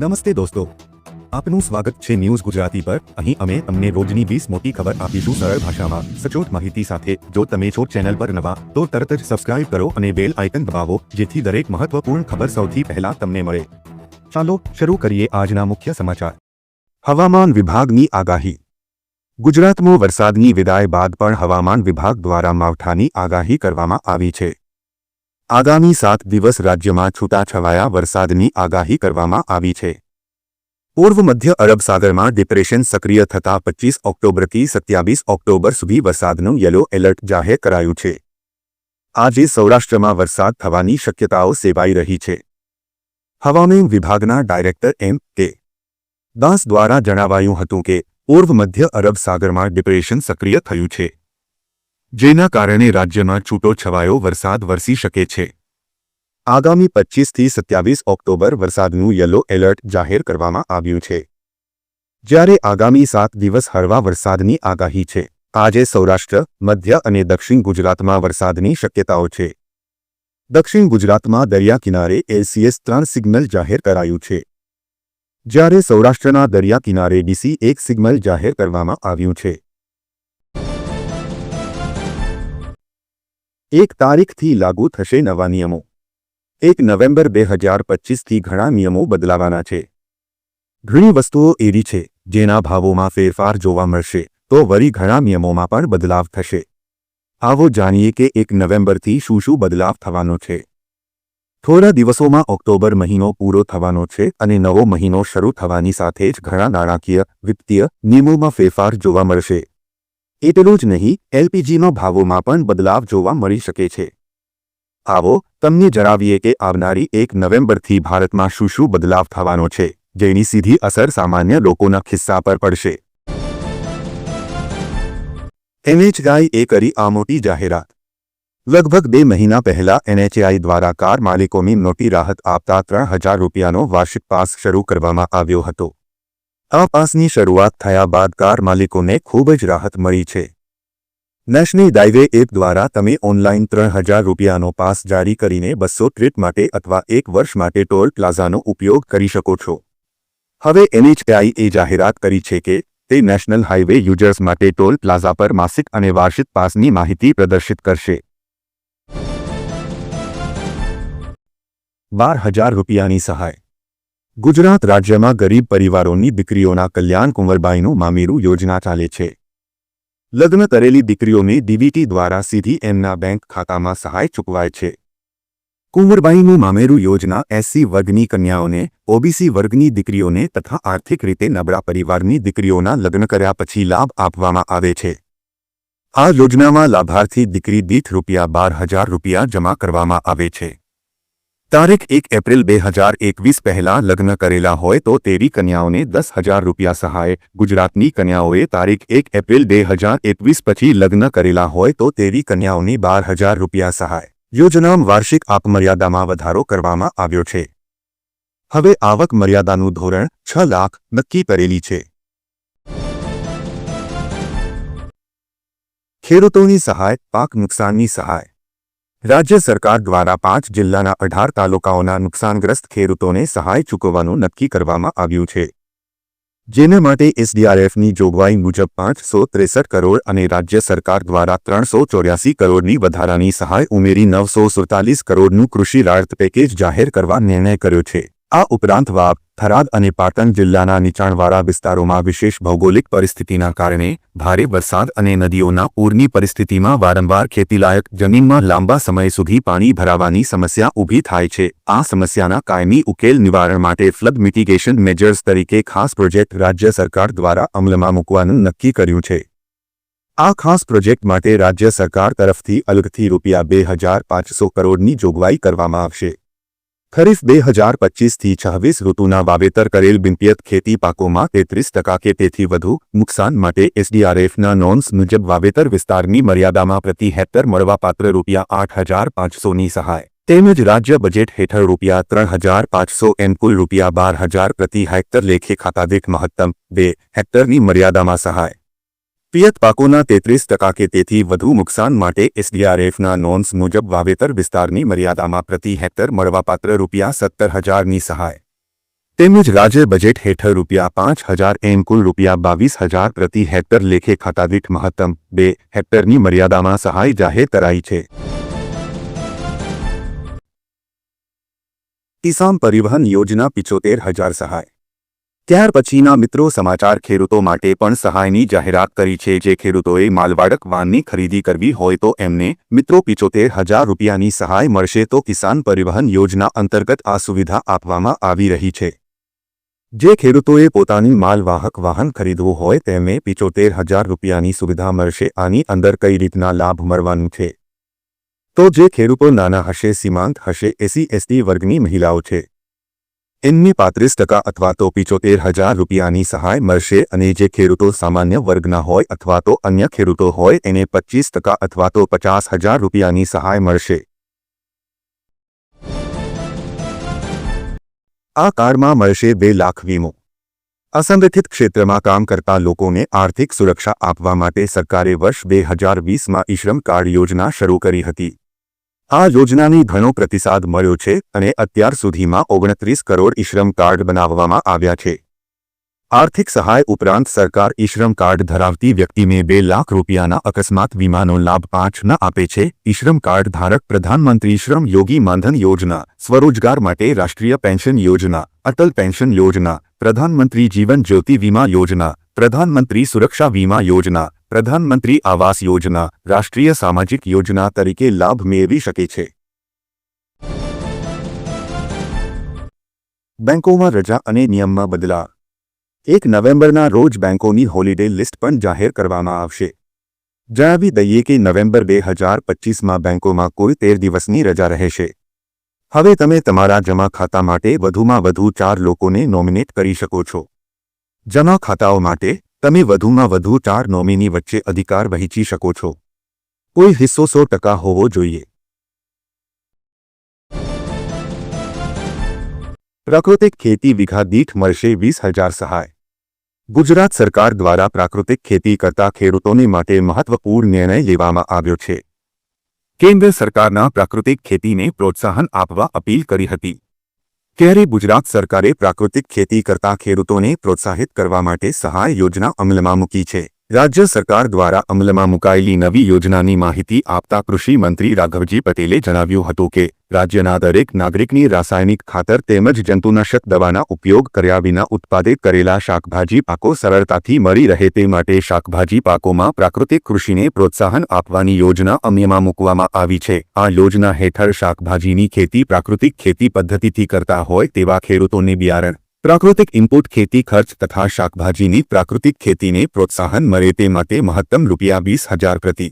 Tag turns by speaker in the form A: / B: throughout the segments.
A: નમસ્તે દોસ્તો. આપનું સ્વાગત છે ન્યૂઝ ગુજરાતી પર. અહીં અમે તમને રોજની વીસ મોટી ખબર આપીશું સરળ ભાષામાં. સચોટ માહિતી સાથે, જો તમે છો ચેનલ પર નવા, તો તરત જ સબસ્ક્રાઇબ કરો અને બેલ આઇકન દબાવો, જેથી દરેક મહત્વપૂર્ણ ખબર સૌથી પહેલા તમને મળે. ચાલો, શરૂ કરીએ આજના મુખ્ય સમાચાર. હવામાન વિભાગની આગાહી. ગુજરાતમાં વરસાદની વિદાય બાદ પણ હવામાન વિભાગ દ્વારા માવઠાની આગાહી કરવામાં આવી છે. આગામી સાત દિવસ રાજ્યમાં છૂટાછવાયા વરસાદની આગાહી કરવામાં આવી છે. પૂર્વ મધ્ય અરબ સાગરમાં ડિપ્રેશન સક્રિય થતા પચીસ ઓક્ટોબરથી સત્યાવીસ ઓક્ટોબર સુધી વરસાદનું યલો એલર્ટ જાહેર કરાયું છે. આજે સૌરાષ્ટ્રમાં વરસાદ થવાની શક્યતાઓ સેવાઈ રહી છે. હવામાન વિભાગના ડાયરેક્ટર એમ કે દાસ દ્વારા જણાવાયું હતું કે, પૂર્વ મધ્ય અરબ સાગરમાં ડિપ્રેશન સક્રિય થયું છે. જેના કારણે રાજ્યમાં છૂટો છવાયો વરસાદ વરસી શકે છે. આગામી પચીસથી સત્યાવીસ ઓક્ટોબર વરસાદનું યલો એલર્ટ જાહેર કરવામાં આવ્યું છે. જ્યારે આગામી સાત દિવસ હળવા વરસાદની આગાહી છે. આજે સૌરાષ્ટ્ર, મધ્ય અને દક્ષિણ ગુજરાતમાં વરસાદની શક્યતાઓ છે. દક્ષિણ ગુજરાતમાં દરિયા કિનારે એલસીએસ ત્રણ સિગ્નલ જાહેર કરાયું છે. જ્યારે સૌરાષ્ટ્રના દરિયા કિનારે ડીસી એક સિગ્નલ જાહેર કરવામાં આવ્યું છે. એક તારીખથી લાગુ થશે નવા નિયમો. એક નવેમ્બર બે હજાર પચીસથી ઘણા નિયમો બદલાવાના છે. ઘણી વસ્તુઓ એવી છે, જેના ભાવોમાં ફેરફાર જોવા મળશે, તો વરી ઘણા નિયમોમાં પણ બદલાવ થશે. આવો જાણીએ કે એક નવેમ્બરથી શું શું બદલાવ થવાનો છે. થોડા દિવસોમાં ઓક્ટોબર મહિનો પૂરો થવાનો છે અને નવો મહિનો શરૂ થવાની સાથે જ ઘણા નાણાકીય, વિત્તીય નિયમોમાં ફેરફાર જોવા મળશે. એટલું જ નહીં, એલપીજીનો ભાવોમાં પણ બદલાવ જોવા મળી શકે છે. આવો, તમને જણાવીએ કે આવનારી એક નવેમ્બરથી ભારતમાં શું શું બદલાવ થવાનો છે, જેની સીધી અસર સામાન્ય લોકોના ખિસ્સા પર પડશે. એનએચઆઈ એ કરી આ મોટી જાહેરાત. લગભગ બે મહિના પહેલા એનએચઆઈ દ્વારા કાર માલિકોની મોટી રાહત આપતા ત્રણ હજાર રૂપિયાનો વાર્ષિક પાસ શરૂ કરવામાં આવ્યો હતો. આ પાસની શરૂઆત થયા બાદ કાર માલિકોને ખૂબ જ રાહત મળી છે. નેશનલ હાઈવે એપ દ્વારા તમે ઓનલાઈન ત્રણ હજાર રૂપિયાનો પાસ જારી કરીને બસો ટ્રીપ માટે અથવા એક વર્ષ માટે ટોલ પ્લાઝાનો ઉપયોગ કરી શકો છો. હવે એનએચઆઈ એ જાહેરાત કરી છે કે, તે નેશનલ હાઇવે યુઝર્સ માટે ટોલ પ્લાઝા પર માસિક અને વાર્ષિક પાસની માહિતી પ્રદર્શિત કરશે. બાર હજાર રૂપિયાની સહાય ગુજરાત રાજ્યમાં ગરીબ પરિવારોની દીકરીઓના કલ્યાણ કુંવરબાઈનું મામેરું યોજના ચાલે છે. લગ્ન કરેલી દીકરીઓને ડીબીટી દ્વારા સીધી એમના બેંક ખાતામાં સહાય ચૂકવાય છે. કુંવરબાઈનું મામેરું યોજના એસસી વર્ગની કન્યાઓને, ઓબીસી વર્ગની દીકરીઓને તથા આર્થિક રીતે નબળા પરિવારની દીકરીઓના લગ્ન કર્યા પછી લાભ આપવામાં આવે છે. આ યોજનામાં લાભાર્થી દીકરી દીઠ રૂપિયા બાર હજાર રૂપિયા જમા કરવામાં આવે છે. તારીખ એક એપ્રિલ બે હજાર એકવીસ પહેલા લગ્ન કરેલા હોય તો તેવી કન્યાઓને દસ હજાર રૂપિયા સહાય. ગુજરાતની કન્યાઓએ તારીખ એક એપ્રિલ બે હજાર એકવીસ પછી લગ્ન કરેલા હોય તો તેવી કન્યાઓને બાર હજાર રૂપિયા સહાય. યોજનામાં વાર્ષિક આપમર્યાદામાં વધારો કરવામાં આવ્યો છે. હવે આવક મર્યાદાનું ધોરણ છ લાખ નક્કી કરેલી છે. ખેડૂતોની સહાય, પાક નુકસાનની સહાય. રાજ્ય સરકાર દ્વારા પાંચ જિલ્લાના અઢાર તાલુકાઓના નુકસાનગ્રસ્ત ખેડૂતોને સહાય ચૂકવવાનું નક્કી કરવામાં આવ્યું છે. જેના માટે એસડીઆરએફની જોગવાઈ મુજબ પાંચસો ત્રેસઠ કરોડ અને રાજ્ય સરકાર દ્વારા ત્રણસો ચોર્યાસી કરોડની વધારાની સહાય ઉમેરી નવસો સુડતાલીસ કરોડનું કૃષિ રાહત પેકેજ જાહેર કરવા નિર્ણય કર્યો છે. આ ઉપરાંત વાવ, થરાદ અને પાટણ જિલ્લાના નીચાણવાળા વિસ્તારોમાં વિશેષ ભૌગોલિક પરિસ્થિતિના કારણે ભારે વરસાદ અને નદીઓના પૂરની પરિસ્થિતિમાં વારંવાર ખેતીલાયક જમીનમાં લાંબા સમય સુધી પાણી ભરાવાની સમસ્યા ઊભી થાય છે. આ સમસ્યાના કાયમી ઉકેલ નિવારણ માટે ફ્લડ મિટિગેશન મેજર્સ તરીકે ખાસ પ્રોજેક્ટ રાજ્ય સરકાર દ્વારા અમલમાં મૂકવાનું નક્કી કર્યું છે. આ ખાસ પ્રોજેક્ટ માટે રાજ્ય સરકાર તરફથી અલગથી રૂપિયા બે હજાર પાંચસો કરોડની જોગવાઈ કરવામાં આવશે. ખરીફ બે હજાર પચીસથી છવ્વીસ ઋતુના વાવેતર કરેલ બિનપિયત ખેતી પાકોમાં તેત્રીસ ટકા કે તેથી વધુ નુકસાન માટે એસડીઆરએફના નોન્સ મુજબ વાવેતર વિસ્તારની મર્યાદામાં પ્રતિ હેક્ટર મળવાપાત્ર રૂપિયા આઠ હજાર પાંચસોની સહાય. તેમજ રાજ્ય બજેટ હેઠળ રૂપિયા ત્રણ હજાર પાંચસો એમ કુલ રૂપિયા બાર હજાર પ્રતિ હેક્ટર લેખે ખાતાદીઠ મહત્તમ બે હેક્ટરની મર્યાદામાં સહાય. પિયત પાકોના તેત્રીસ ટકા કે તેથી વધુ નુકસાન માટે એસડીઆરએફના નોન્સ મુજબ વાવેતર વિસ્તારની મર્યાદામાં પ્રતિ હેક્ટર મળવાપાત્ર રૂપિયા સત્તર હજારની સહાય. તેમજ રાજ્ય બજેટ હેઠળ રૂપિયા પાંચ હજાર એમ કુલ રૂપિયા બાવીસ હજાર પ્રતિ હેક્ટર લેખે ખાતાદીઠ મહત્તમ બે હેક્ટરની મર્યાદામાં સહાય જાહેર કરાઈ છે. કિસાન પરિવહન યોજના પિચોતેર હજાર સહાય. ત્યાર પછીના મિત્રો સમાચાર ખેડૂતો માટે પણ સહાયની જાહેરાત કરી છે. જે ખેડૂતોએ માલવાડક વાનની ખરીદી કરવી હોય તો એમને મિત્રો પિચોતેર હજાર રૂપિયાની સહાય મળશે તો કિસાન પરિવહન યોજના અંતર્ગત આ સુવિધા આપવામાં આવી રહી છે. જે ખેડૂતોએ પોતાની માલવાહક વાહન ખરીદવું હોય તેમને પિચોતેર હજાર રૂપિયાની સુવિધા મળશે. આની અંદર કઈ રીતના લાભ મળવાનું છે? તો જે ખેડૂતો નાના હશે, સીમાંત હશે, એસી, એસટી વર્ગની મહિલાઓ છે. એમને પાંત્રીસ ટકા અથવા તો પિચોતેર હજાર રૂપિયાની સહાય મળશે અને જે ખેડૂતો સામાન્ય વર્ગના હોય અથવા તો અન્ય ખેડૂતો હોય એને પચીસ ટકા અથવા તો પચાસ હજાર રૂપિયાની સહાય મળશે આ કાર્ડમાં મળશે બે લાખ વીમો અસંગઠિત ક્ષેત્રમાં કામ કરતા લોકોને આર્થિક સુરક્ષા આપવા માટે સરકારે વર્ષ બે હજાર વીસમાં ઈશ્રમ કાર્ડ યોજના શરૂ કરી હતી આ યોજનાની ઘણો પ્રતિસાદ મળ્યો છે અને અત્યાર સુધીમાં ઓગણત્રીસ કરોડ ઈશ્રમ કાર્ડ બનાવવામાં આવ્યા છે. આર્થિક સહાય ઉપરાંત સરકાર ઈશ્રમ કાર્ડ ધરાવતી વ્યક્તિને બે લાખ રૂપિયાના અકસ્માત વીમાનો લાભ પાંચના આપે છે. ઈશ્રમ કાર્ડ ધારક પ્રધાનમંત્રી શ્રમ યોગી માનધન યોજના, સ્વરોજગાર માટે રાષ્ટ્રીય પેન્શન યોજના, અટલ પેન્શન યોજના, પ્રધાનમંત્રી જીવન જ્યોતિ વીમા યોજના, પ્રધાનમંત્રી સુરક્ષા વીમા યોજના પ્રધાનમંત્રી આવાસ યોજના, રાષ્ટ્રીય સામાજિક યોજના તરીકે લાભ મેળવી શકે છે. બેંકોમાં રજા અને નિયમમાં બદલાવ. એક નવેમ્બરના રોજ બેંકોની હોલિડે લિસ્ટ પણ જાહેર કરવામાં આવશે. જણાવી દઈએ કે નવેમ્બર બે હજાર પચીસમાં બેંકોમાં કોઈ તેર દિવસની રજા રહેશે. હવે તમે તમારા જમા ખાતા માટે વધુમાં વધુ ચાર લોકોને નોમિનેટ કરી શકો છો. જમા ખાતાઓ માટે તમે વધુમાં વધુ ચાર નોમિની વચ્ચે અધિકાર વહેંચી શકો છો. કોઈ હિસ્સો સો ટકા હોવો જોઈએ. પ્રાકૃતિક ખેતી વિઘા દીઠ મળશે વીસ હજાર સહાય. ગુજરાત સરકાર દ્વારા પ્રાકૃતિક ખેતી કરતા ખેડૂતોને માટે મહત્વપૂર્ણ નિર્ણય લેવામાં આવ્યો છે. કેન્દ્ર સરકારના પ્રાકૃતિક ખેતીને પ્રોત્સાહન આપવા અપીલ કરી હતી. ત્યારે ગુજરાત સરકારે પ્રાકૃતિક ખેતી કરતા ખેડૂતોને પ્રોત્સાહિત કરવા માટે સહાય યોજના અમલમાં મૂકી છે. રાજ્ય સરકાર દ્વારા અમલમાં મુકાયેલી નવી યોજનાની માહિતી આપતા કૃષિ મંત્રી રાઘવજી પટેલે જણાવ્યું હતું કે, રાજ્યના દરેક નાગરિકની રાસાયણિક ખાતર તેમજ જંતુનાશક દવાના ઉપયોગ કર્યા વિના ઉત્પાદિત કરેલા શાકભાજી પાકો સરળતાથી મળી રહે તે માટે શાકભાજી પાકોમાં પ્રાકૃતિક કૃષિને પ્રોત્સાહન આપવાની યોજના અમલમાં મૂકવામાં આવી છે. આ યોજના હેઠળ શાકભાજીની ખેતી પ્રાકૃતિક ખેતી પદ્ધતિથી કરતા હોય તેવા ખેડૂતોને બિયારણ પ્રાકૃતિક ઇનપુટ ખેતી ખર્ચ તથા શાકભાજીની પ્રાકૃતિક ખેતીને પ્રોત્સાહન મળે તે માટે મહત્તમ રૂપિયા વીસ હજાર પ્રતિ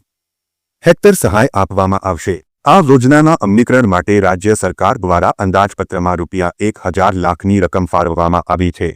A: હેક્ટર સહાય આપવામાં આવશે. આ યોજનાના અમલીકરણ માટે રાજ્ય સરકાર દ્વારા અંદાજપત્રમાં રૂપિયા એક હજાર લાખની રકમ ફાળવવામાં આવી છે.